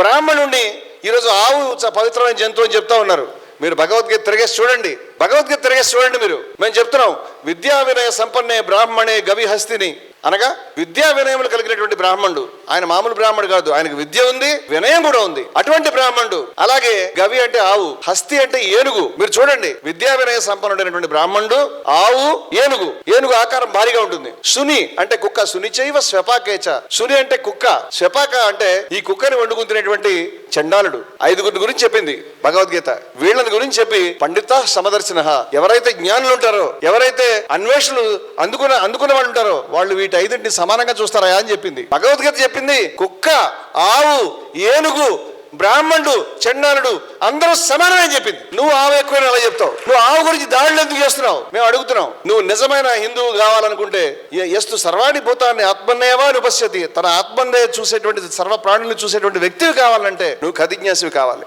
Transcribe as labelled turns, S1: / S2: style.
S1: బ్రాహ్మణుడిని ఈరోజు ఆవు పవిత్రమైన జంతువు అని చెప్తా ఉన్నారు. మీరు భగవద్గీత తిరిగేసి చూడండి. భగవద్గీత తిరగేసి చూడండి మీరు. మేము చెప్తున్నాం విద్యా వినయ సంపన్నే బ్రాహ్మణే గవి హస్తిని. అనగా విద్యా వినయములు కలిగినటువంటి బ్రాహ్మణుడు. ఆయన మామూలు బ్రాహ్మణుడు కాదు ఆయనకు విద్య ఉంది వినయం కూడా ఉంది. అటువంటి బ్రాహ్మణుడు. అలాగే గవి అంటే ఆవు హస్తి అంటే ఏనుగు. మీరు చూడండి విద్యా వినయ సంపన్నుడైనటువంటి బ్రాహ్మణుడు ఆవు ఏనుగు. ఏనుగు ఆకారం భారీగా ఉంటుంది. సుని అంటే కుక్క. సుని చైవ స్వపాకేచ. సుని అంటే కుక్క. స్వపాక అంటే ఈ కుక్కని వండుకుని తినేటువంటి చండాలుడు. ఐదుగురిని గురించి చెప్పింది భగవద్గీత. వీళ్ళని గురించి చెప్పి పండిత సమదర్శన ఎవరైతే జ్ఞానులు ఉంటారో ఎవరైతే అన్వేషణలు అందుకున్న అందుకున్న వాళ్ళు ఉంటారో వాళ్ళు వీటి ఐదింటిని సమానంగా చూస్తారా అని చెప్పింది. భగవద్గీత చెప్పింది కుక్క ఆవు ఏనుగు బ్రాహ్మణుడు చండాలుడు అందరూ సమానమే చెప్పింది. నువ్వు ఆవు ఎక్కువని అలా చెప్తావు? నువ్వు ఆవు గురించి దాడులు ఎందుకు చేస్తున్నావు? మేము అడుగుతున్నాం. నువ్వు నిజమైన హిందువు కావాలనుకుంటే ఎస్తు సర్వాణి భూతాన్ని ఆత్మన్నేవా ఉపస్థితి తన ఆత్మన్నే చూసేటువంటి సర్వ ప్రాణులు చూసేటువంటి వ్యక్తివి కావాలంటే నువ్వు కదిజ్ఞాసివి కావాలి.